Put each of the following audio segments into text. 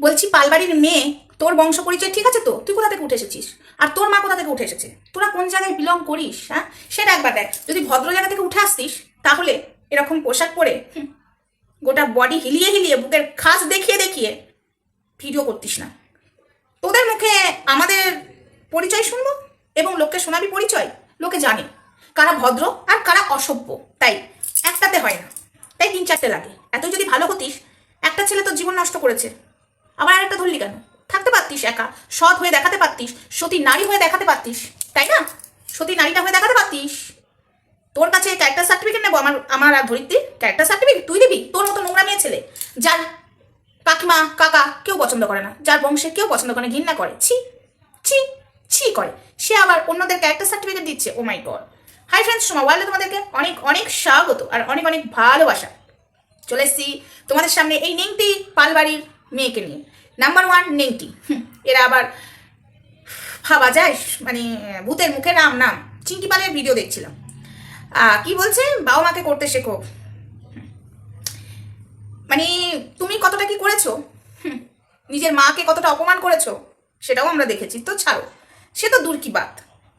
বলছি, পালবাড়ির মেয়ে, তোর বংশ পরিচয় ঠিক আছে তো? তুই কোথা থেকে উঠে এসেছিস? আর তোর মা কোথা থেকে উঠে এসেছে? তোরা কোন জায়গায় বিলং করিস হ্যাঁ? সেটা একবার দেখ। যদি ভদ্র জায়গা থেকে উঠে আসতিস, তাহলে এরকম পোশাক পরে গোটা বডি হিলিয়ে হিলিয়ে, বুকের খাস দেখিয়ে দেখিয়ে ভিডিও করতিস না। তোদের মুখে আমাদের পরিচয় শুনব? এবং লোককে শোনাবি পরিচয়? লোকে জানে। কারা ভদ্র আর কারা অসভ্য, তাই একটাতে হয় না। তাই তিন চারটে লাগে। এত যদি ভালো হতিস, একটা ছেলে তোর জীবন নষ্ট করেছে। আবার আরেকটা ধরলি কেন? থাকতে পারতিস একা। সৎ হয়ে দেখাতে পারতিস। সতী নারী হয়ে দেখাতে পারতিস। তাই না? সতী নারীটা হয়ে দেখাতে পারতিস। তোর কাছে ক্যারেক্টার সার্টিফিকেট নেব আমার আমার আর ধরিত্রী ক্যারেক্টার সার্টিফিকেট তুই দিবি? তোর মতো নোংরা মেয়ে ছেলে। যার কাকিমা, কাকা কেউ পছন্দ করে না। যার বংশে কেউ পছন্দ করে ঘৃণা করে। ছি ছি ছি করে। সে আবার অন্যদের ক্যারেক্টার সার্টিফিকেট দিচ্ছে। ও my god hi friends Soma ওয়ার্ল্ডে তোমাদেরকে অনেক অনেক স্বাগত আর অনেক অনেক ভালোবাসা। চলে এসছি তোমাদের সামনে এই নেংটি পালবাড়ির মেয়েকে নিয়ে। নাম্বার ওয়ান নেংটি এরা আবার ভাবা যায় মানে ভূতের মুখে নাম নাম। চিঙ্কি পালের ভিডিও দেখছিলাম। কি বলছে? বাবা মাকে করতে শেখো। মানে তুমি কতটা কি করেছ? নিজের মাকে কতটা অপমান করেছ? সেটাও আমরা দেখেছি। তো ছাড়ো, সে তো দূর কি বাত।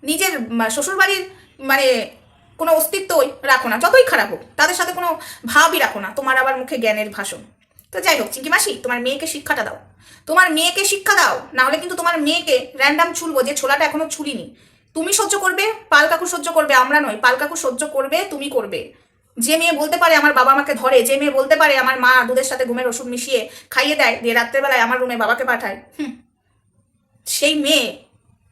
নিজের শ্বশুরবাড়ির মানে কোনো অস্তিত্বই রাখো না। যতই খারাপ হোক, তাদের সাথে কোনো ভাবই রাখো না। তোমার আবার মুখে জ্ঞানের ভাষণ। তো যাই হোক চিঙ্কি মাসি, তোমার মেয়েকে শিক্ষাটা দাও। তোমার মেয়েকে শিক্ষা দাও, না হলে কিন্তু তোমার মেয়েকে র্যান্ডাম ছুলবো যে ছোলাটা এখনও ছুলিনি। তুমি সহ্য করবে, পাল কাকু সহ্য করবে, আমরা নয়। পাল কাকু সহ্য করবে, তুমি করবে। যে মেয়ে বলতে পারে আমার বাবা আমাকে ধরে, যে মেয়ে বলতে পারে আমার মা দুধের সাথে ঘুমের ওষুধ মিশিয়ে খাইয়ে দেয়, দিয়ে রাত্রেবেলায় আমার রুমে বাবাকে পাঠায়। হুম। সেই মেয়ে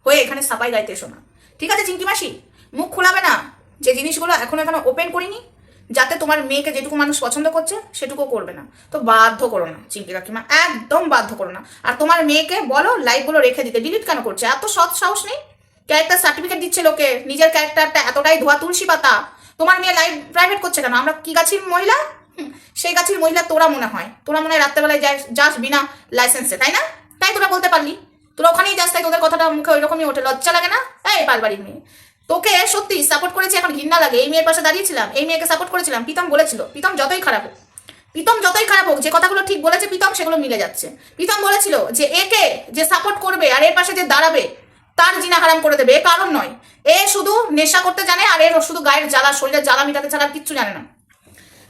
হয়ে এখানে সাপাই গাইতে এসো না। ঠিক আছে, চিঙ্কি মাসি? মুখ খোলাবে না। যে জিনিসগুলো এখন এখনও ওপেন করিনি যাতে তোমার মেয়েকে যেটুকু মানুষ পছন্দ করছে, সেটুকু করবে না। তো বাধ্য করো না চিঙ্কি কাকিমা, একদম বাধ্য করো না। আর তোমার মেয়েকে বলো লাইভগুলো রেখে দিতে ডিলিট কেন করছে? এত সৎ সাহস নেই? ক্যারেক্টার সার্টিফিকেট দিচ্ছে লোকে, নিজের ক্যারেক্টারটা এতটাই ধোয়া তুলসী পাতা। তোমার মেয়ে লাইভ প্রাইভেট করছে কেন? আমরা কি গাছির মহিলা? সেই গাছির মহিলা তোরা মনে হয়। তোরা মনে হয় রাত্রেবেলায় যাস বিনা লাইসেন্সে তাই না? তাই তোরা বলতে পারলি। তোরা ওখানেই যাস, তাই তোদের কথাটা মুখে ওই রকমই ওঠে, লজ্জা লাগে না? এই পালবাড়ির মেয়ে। তোকে সত্যি সাপোর্ট করেছি, এখন ঘৃণা লাগে। এই মেয়ের পাশে দাঁড়িয়েছিলাম, এই মেয়েকে সাপোর্ট করেছিলাম। প্রীতম বলেছিল, প্রীতম যতই খারাপ হোক, প্রীতম যতই খারাপ হোক, যে কথাগুলো ঠিক বলেছে প্রীতম, সেগুলো মিলে যাচ্ছে। প্রীতম বলেছিল যে একে যে সাপোর্ট করবে আর এর পাশে যে দাঁড়াবে, তার জিনা হারাম করে দেবে, এ কারণ নয়। এ শুধু নেশা করতে জানে আর এর শুধু গায়ের জ্বালা, শরীরের জ্বালা মিটাতে ছাড়া কিচ্ছু জানে না।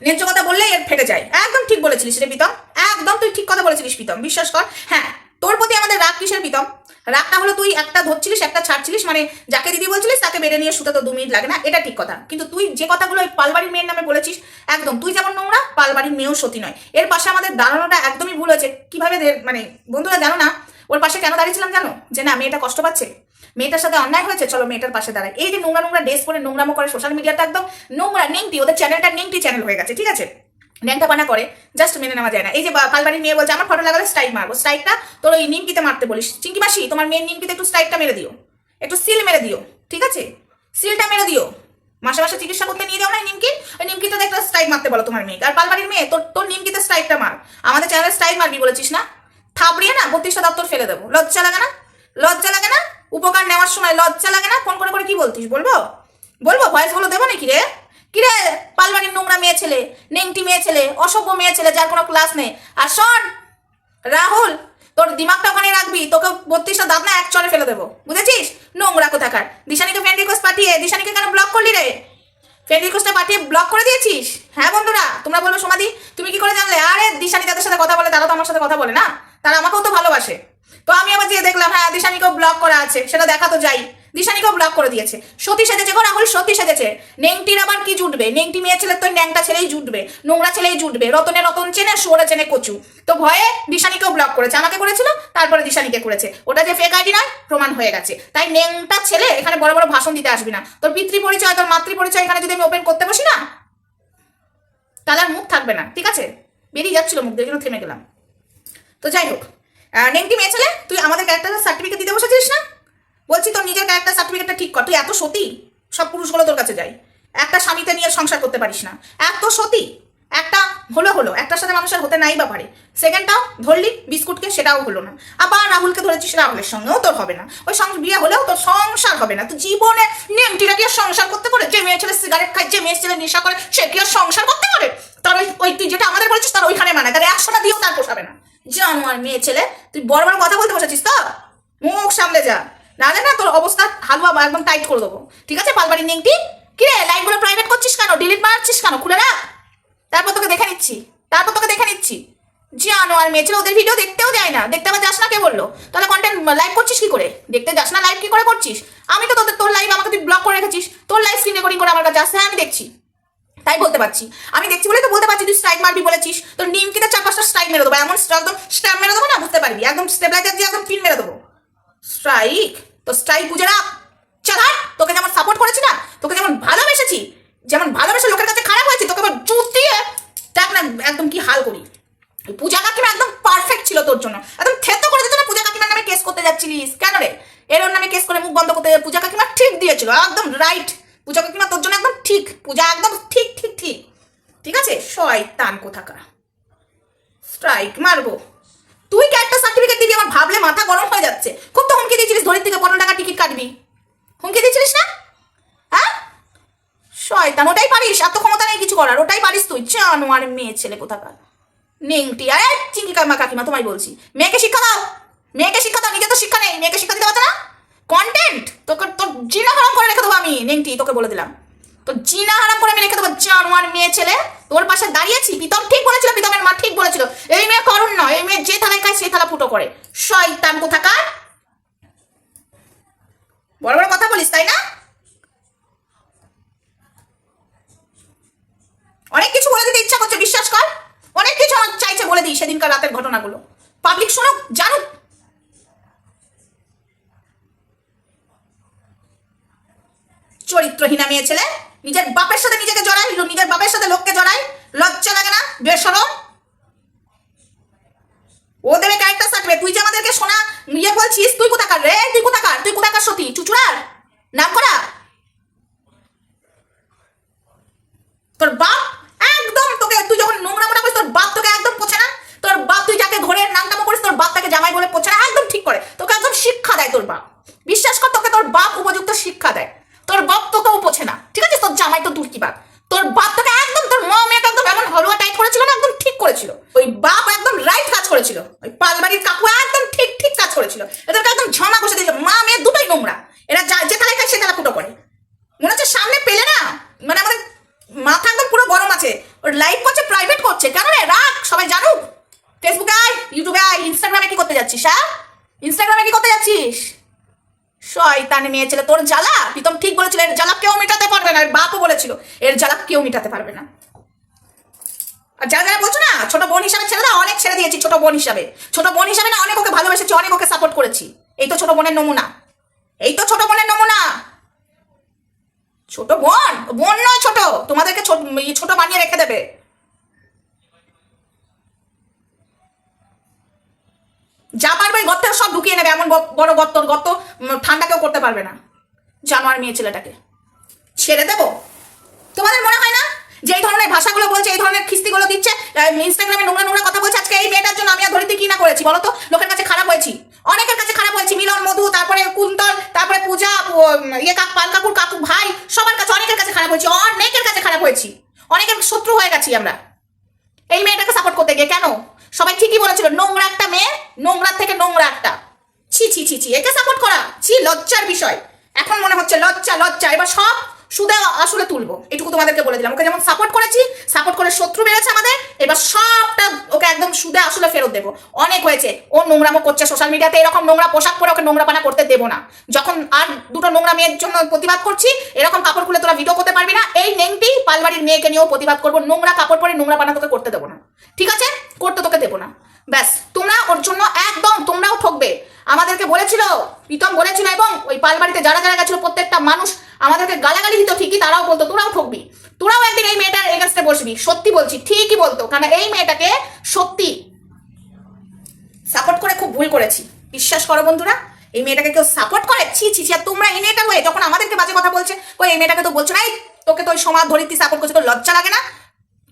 ন্যায্য কথা বললেই এর ফেটে যায়। একদম ঠিক বলেছিলিস রে প্রীতম, একদম তুই ঠিক কথা বলেছিলিস প্রীতম, বিশ্বাস কর। হ্যাঁ তোর প্রতি আমাদের রাগ কিসের প্রীতম? রাগটা হলো তুই একটা ধরছিলিস, একটা ছাড়ছিলিস মানে যাকে দিদি বলছিলিস তাকে বেড়ে নিয়ে শুতে তো দু মিনিট লাগে না, এটা ঠিক কথা। কিন্তু তুই যে কথাগুলো ওই পালবাড়ির মেয়ের নামে বলেছিস, একদম, তুই যেমন নোংরা, পালবাড়ির মেয়েও সতী নয়। এর পাশে আমাদের দাঁড়ানোটা একদমই ভুল হয়েছে। কীভাবে মানে বন্ধুরা জানো না, ওর পাশে কেন দাঁড়িয়েছিলাম জানো? যে না, মেয়েটা কষ্ট পাচ্ছে। মেয়েটার সাথে অন্যায় হয়েছে, চলো মেয়েটার পাশে দাঁড়ায় এই যে নোংরা নোংরা ড্রেস পরে নোংরামো করে সোশ্যাল মিডিয়াটা একদম নোংরা, নেংটি, ওদের চ্যানেলটা নেংটি চ্যানেল হয়ে গেছে, ঠিক আছে? ন্যাংটা পানা করে জাস্ট মেনে নেওয়া যায় না। এই যে পালবাড়ির মেয়ে বলছে, আমার ফটো লাগালে স্ট্রাইক মারবো। স্ট্রাইকটা তোর ওই নিমকিতে মারতে বলিস। চিঙ্কি মাসি, তোমার মেয়ের নিমকিতে একটু স্ট্রাইকটা মেরে দিও। একটু সিল মেরে দিও, ঠিক আছে? সিলটা মেরে দিও। মাসে মাসে চিকিৎসা করতে নিয়ে যাও না নিমকি? ওই নিমকিতে একটা স্ট্রাইক মারতে বলো তোমার মেয়েকে। আর পালবাড়ির মেয়ে, তোর তোর নিমকিতে স্ট্রাইকটা মার। আমাদের চ্যানেলে স্ট্রাইক মারবি বলেছিস না? থাপড়িয়ে না, বত্রিশটা দপ্তর ফেলে দেবো। লজ্জা লাগে না? লজ্জা লাগে না? উপকার নেওয়ার সময় লজ্জা লাগে না? ফোন করে করে কি বলতিস? বলব? বলব? ভয়েসগুলো দেবো নাকি রে? কি রে পালবাড়ির নোংরা মেয়ে ছেলে, নেংটি মেয়ে ছেলে, অসভ্য মেয়ে ছেলে যার কোনো ক্লাস নেই। আর শোন, রাহুল, তোর দিমাগটা ওখানে রাখবি, তোকে বত্রিশটা দাঁত না এক চরে ফেলে দেবো। বুঝেছিস? নোংরা কোথাকার? দিশানিকে ফ্রেন্ড রিকোয়েস্ট পাঠিয়ে, দিশানিকে কেন ব্লক করলি রে? ফ্রেন্ড রিকোয়েস্টটা পাঠিয়ে ব্লক করে দিয়েছিস? হ্যাঁ বন্ধুরা, তোমরা বলবে সমাধি তুমি কি করে জানলে? আরে দিশানি তাদের সাথে কথা বলে, তারা তো আমার সাথে কথা বলে না। তারা আমাকেও তো ভালোবাসে। তো আমি আবার যেয়ে দেখলাম হ্যাঁ দিশানিকেও ব্লক করা আছে, সেটা দেখা তো যাই। দিশানিকেও ব্লক করে দিয়েছে। সতী সেজেছে গো রাহুল, সতী সেজেছে। নেংটির আবার কি জুটবে? নেংটি মেয়ে ছেলে তো ন্যাংটা ছেলেই জুটবে, নোংরা ছেলেই জুটবে, রতনে রতন চেনে সোরে চেনে কচু। তো ভয়ে দিশানিকেও ব্লক করেছে। আমাকে করেছিল, তারপরে দিশানিকে করেছে। ওটা যে ফেক আইডি নয়, প্রমাণ হয়ে গেছে। তাই নেংটা ছেলে এখানে বড় বড় ভাষণ দিতে আসবি না। তোর পিতৃ পরিচয় তোর মাতৃ পরিচয় এখানে যদি আমি ওপেন করতে বসি না, তাহলে আর মুখ থাকবে না, ঠিক আছে? বেরিয়ে যাচ্ছিল মুখ দিয়ে থেমে গেলাম। তো যাই হোক নেংটি মেয়ে ছেলে, তুই আমাদের ক্যারেক্টার সার্টিফিকেট দিতে বসেছিস না? বলছি তোর নিজের ক্যারেক্টার সার্টিফিকেটটা ঠিক কর। তুই এত সতী, সব পুরুষগুলো তোর কাছে যায় একটা স্বামীতে নিয়ে সংসার করতে পারিস না। এত সতী, একটা হলো হলো, একটার সাথে মানুষের হতে নাই বা পারে। সেকেন্ডটাও ধরলি, বিস্কুটকে, সেটাও হলো না। আবার রাহুলকে ধরেছিস, রাহুলের সঙ্গেও তোর হবে না। ওই বিয়ে হলেও তোর সংসার হবে না। তো জীবনে নেমটিরা কি সংসার করতে পারে? যে মেয়ে ছেলে সিগারেট খায়, যে মেয়ে ছেলে নেশা করে, সে কি আর সংসার করতে পারে? তার ওই ওই তুই যেটা আমাদের বলেছিস, তার ওইখানে মানে তার একশোটা দিয়েও তার পোষাবে না। জানোয়ার মেয়ে ছেলে, তুই বড় বড় কথা বলতে বসেছিস তো? মুখ সামলে যা। নাহলে না তোর অবস্থা হালুয়া একদম টাইট করে দেবো। ঠিক আছে, পালবাড়ি নেংটি? কি রে লাইনগুলো প্রাইভেট করছিস কেন? ডিলিট মারছিস কেন? খুলে রাখ। তারপর তোকে দেখে নিচ্ছি। তারপর তোকে দেখে নিচ্ছি। জি আনো আর মেয়ে ছেলে, ওদের ভিডিও দেখতেও যায় না। দেখতে আবার যাস না কে বলল? তাহলে কন্টেন্ট লাইভ করছিস কি করে? দেখতে যাস না লাইভ কি করে করছিস? আমি তো তোদের, তোর লাইভ আমাকে তুই ব্লক করে রেখেছিস। তোর লাইভ স্ক্রিন রেকর্ডিং করে আমার কাছে আসছে হ্যাঁ আমি দেখছি। তাই বলতে পারছি। আমি দেখছি বলে তো বলতে পারছি, তুই স্ট্রাইক মারবি বলেছিস। তোর নিমকিতে চার পাঁচটা স্ট্রাইক মেরে দেবো। এমন একদম স্ট্যাম্প মেরে দেবো না, বুঝতে পারবি। একদম স্টেবিলাইজার দিয়ে একদম পিন মেরে দেবো। স্ট্রাইক তো স্ট্রাইক বুঝে রাখ তোকে যেমন সাপোর্ট করেছি না, তোকে যেমন ভালোবেসেছি, যেমন ভালোবেসে লোকের কাছে খারাপ হয়েছি, তোকে আবার জুত দিয়ে দেখ না একদম কি হাল করি। পূজা কাকিমা একদম পারফেক্ট ছিল তোর জন্য। একদম থেতো করে দিত না পূজা কাকিমার নামে কেস করতে যাচ্ছিলিস? কেন রে? এর নামে কেস করে মুখ বন্ধ করতে পূজা কাকিমা ঠিক দিয়েছিল, একদম রাইট পূজা কাকিমা তোর জন্য একদম ঠিক, পূজা একদম ঠিক ঠিক ঠিক। ঠিক আছে? শয়তান কোথাকার। স্ট্রাইক মারবো। তুই ক্যারেক্টার সার্টিফিকেট দিবি, আমার ভাবলে মাথা গরম হয়ে যাচ্ছে। খুব তো হুমকি দিয়েছিলিস ধরির থেকে পনেরো টাকা টিকিট কাটবি। হুমকি দিয়েছিলিস না? হ্যাঁ? শয়তান, ওটাই পারিস এত ক্ষমতা নেই কিছু করার, ওটাই পারিস তুই। জানোয়ার মেয়ে ছেলে কোথাকার? নেংটি, আরে চিঙ্কি কাকিমা কাকিমা, তোমায় বলছি। মেয়েকে শিক্ষা দাও, মেয়েকে শিক্ষা দাও নিজে তো শিক্ষা নেই, মেয়েকে শিক্ষা দিতে পারছ না? কন্টেন্ট তোকে, তোর জিনা হারাম করে রেখে দেবো আমি, নেংটি, তোকে বলে দিলাম। তো জিনা হারাম করে আমি রেখে দেবো জানোয়ার মেয়ে ছেলে। তোর পাশে দাঁড়িয়েছি, প্রীতম ঠিক বলেছিল, প্রীতমের মা ঠিক বলেছিল। এই মেয়ে করুন না এই মেয়ে যে থালায় খায় সেই থালা ফুটো করে। শয়তান কোথাকার? বড় বড় কথা বলিস, তাই না? অনেক কিছু বলে দিতে ইচ্ছা করছে, বিশ্বাস কর। অনেক কিছু আমার চাইছে, বলে দিই সেদিনকার রাতের ঘটনাগুলো। পাবলিক শুনুক, জানুক। চরিত্রহীনা মেয়ে ছেলে। নিজের বাপের সাথে নিজেকে জড়াই নিজের বাপের সাথে লোককে জড়াই, লজ্জা লাগে না? বেসরম ও দেবে ক্যারেক্টার থাকবে তুই যে আমাদেরকে শোনা ইয়ে বলছিস, তুই কোথাকার রে? তুই কোথাকার? তুই কোথাকার সতী? চুচুড়ার? নাম করা তোর বাপ একদম তোকে তুই যখন নোংরা মোটা করিস তোর বাপ তোকে একদম পোছে না তোর বাপ তুই যাকে ঘরের নামটামো করিস তোর বাপ তাকে জামাই বলে পোছে না একদম ঠিক করে তোকে একদম শিক্ষা দেয় তোর বাপ বিশ্বাস কর তোকে তোর বাপ উপযুক্ত শিক্ষা দেয় তোর বাপ তোকেও পোছে না ঠিক আছে তোর জামাই তো দূর কি বাপ তোর বাপ তোকে একদম তোর মা মেয়েকে একদম এমন হলুয়া টাইট করেছিল না একদম ঠিক করেছিল ওই বাপ একদম রাইট কাজ করেছিল ওই পালবাড়ির কাকু একদম ঠিক ঠিক কাজ করেছিল এদেরকে একদম ঝামা বসে দিয়েছিল মা, মেয়ে দুটোই নোংরা। এরা যা যে তালায় খায় সে তালা ফুটো করে। মনে হচ্ছে সামনে পেলে না? মানে আমাদের মাথা একদম পুরো গরম আছে। ওর লাইভ করছে প্রাইভেট করছে। কেন রে? রাখ সবাই জানুক। ফেসবুকে আয় ইউটিউবে আয় ইনস্টাগ্রামে কি করতে যাচ্ছিস হ্যাঁ? ইনস্টাগ্রামে কি করতে যাচ্ছিস? শয়তান মেয়ে ছেলে, তোর জ্বালা? প্রীতম ঠিক বলেছিল, এর জ্বালা কেউ মেটাতে পারবে না। এর বাপও বলেছিল, এর জ্বালা কেউ মেটাতে পারবে না। আর যারা যারা বলছো না, ছোট বোন হিসাবে ছেড়ে না, অনেক ছেড়ে দিয়েছি ছোট বোন হিসাবে। ছোট বোন হিসাবে না, অনেক ওকে ভালোবেসেছি, অনেক ওকে সাপোর্ট করেছি। এই তো ছোট বোনের নমুনা। এই তো ছোট বোনের নমুনা। ছোট বোন? বোন নয় ছোট। তোমাদেরকে ছোট বানিয়ে রেখে দেবে। যা পারবে গর্তে সব ঢুকিয়ে নেবে, এমন বড় গর্ত গর্ত ঠান্ডা কেউ করতে পারবে না। জানোয়ার মেয়ে ছেলেটাকে। ছেড়ে দেবো? তোমাদের মনে হয় না? যে এই ধরনের ভাষাগুলো বলছে, এই ধরনের খিস্তিগুলো দিচ্ছে ইনস্টাগ্রামে নোংরা নোংরা কথা বলছে, আজকে এই মেয়েটার জন্য আমি আর ধরিতে কি না করেছি বলো তো লোকের কাছে খারাপ হয়েছি অনেকের কাছে খারাপ হয়েছি মিলন, মধু, তারপরে কুন্তল, তারপরে পূজা ইয়ে কাক, পাল কাকুর কাকু, ভাই, সবার কাছে অনেকের কাছে খারাপ হয়েছি অনেকের কাছে খারাপ হয়েছি অনেকের শত্রু হয়ে গেছি আমরা। এই মেয়েটাকে সাপোর্ট করতে গিয়ে কেন? সবাই ঠিকই বলেছিল, নোংরা একটা মেয়ে নোংরার থেকে নোংরা একটা। ছি ছি ছি ছি, একে সাপোর্ট করা। ছি, লজ্জার বিষয়। এখন মনে হচ্ছে লজ্জা লজ্জা। এবার সব সুদে আসলে তুলবো। এটুকু তোমাদেরকে বলে দিলাম। ওকে যেমন সাপোর্ট করেছি সাপোর্ট করে শত্রু বেড়েছে আমাদের, এবার সবটা ওকে একদম সুদে আসলে ফেরত দেবো। অনেক হয়েছে। ও নোংরামো করছে সোশ্যাল মিডিয়াতে এরকম নোংরা পোশাক পরে ওকে নোংরা পানা করতে দেবো না। যখন আর দুটো নোংরা মেয়ের জন্য প্রতিবাদ করছি, এরকম কাপড় খুলে তোরা ভিডিও করতে পারবি না। এই নেংটি পালবাড়ির মেয়েকে নিয়েও প্রতিবাদ করব। নোংরা কাপড় পরে নোংরা পানা তোকে করতে দেবো না। ঠিক আছে? করতে তোকে দেবো না। ব্যাস, তোমরা ওর জন্য একদম তোমরাও ঠকবে। আমাদেরকে বলেছিল, প্রীতম বলেছিল এবং ওই পালবাড়িতে যারা যারা গেছিল, প্রত্যেকটা মানুষ আমাদেরকে গালাগালি দিত ঠিকই, তারাও বলতো, তোরাও ঠকবি, তোরাও একদিন এই মেয়েটার এগেনস্টে বসবি। সত্যি বলছি, ঠিকই বলতো, কারণ এই মেয়েটাকে সত্যি সাপোর্ট করে খুব ভুল করেছি। বিশ্বাস করো বন্ধুরা, এই মেয়েটাকে কেউ সাপোর্ট করে? ছি ছি ছি, আর তোমরা এই মেয়েটা হয়ে যখন আমাদেরকে বাজে কথা বলছে ওই এই মেয়েটাকে তো বলছো না, এই তোকে তো ওই সমাজ ধরিত্রী সাপোর্ট করছে, তোর লজ্জা লাগে না?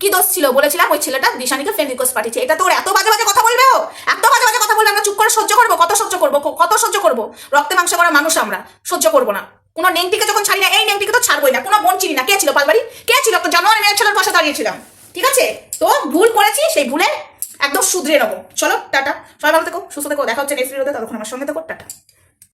কি দোষ ছিল? বলেছিলাম ওই ছেলেটা দিশানিকে ফ্রেন্ড রিকোয়েস্ট পাঠিয়েছে। এটা তোর এত বাজে বাজে কথা বলবে ও? এত বাজে বাজে কথা বলবে, আমরা চুপ করে সহ্য করব? কত সহ্য করব? কত সহ্য করব? রক্তে মাংস করা মানুষ আমরা, সহ্য করব না। কোনো নেংটিকে যখন ছাড়ি না, এই নেংটিকে তো ছাড়বোই না। কোনো বোন চিনি না। কে ছিল পালবাড়ি? কে ছিল? তো জানোয়ার মেয়ের ছেলের পাশে দাঁড়িয়েছিলাম। ঠিক আছে? তো ভুল করেছি, সেই ভুলে একদম শুধরে নেব। চলো, টাটা। সবাই ভালো থেকো, সুস্থ থেকো। দেখা হচ্ছে নেক্সট ভিডিওতে ততক্ষণ আমার সঙ্গে থেকো। টাটা।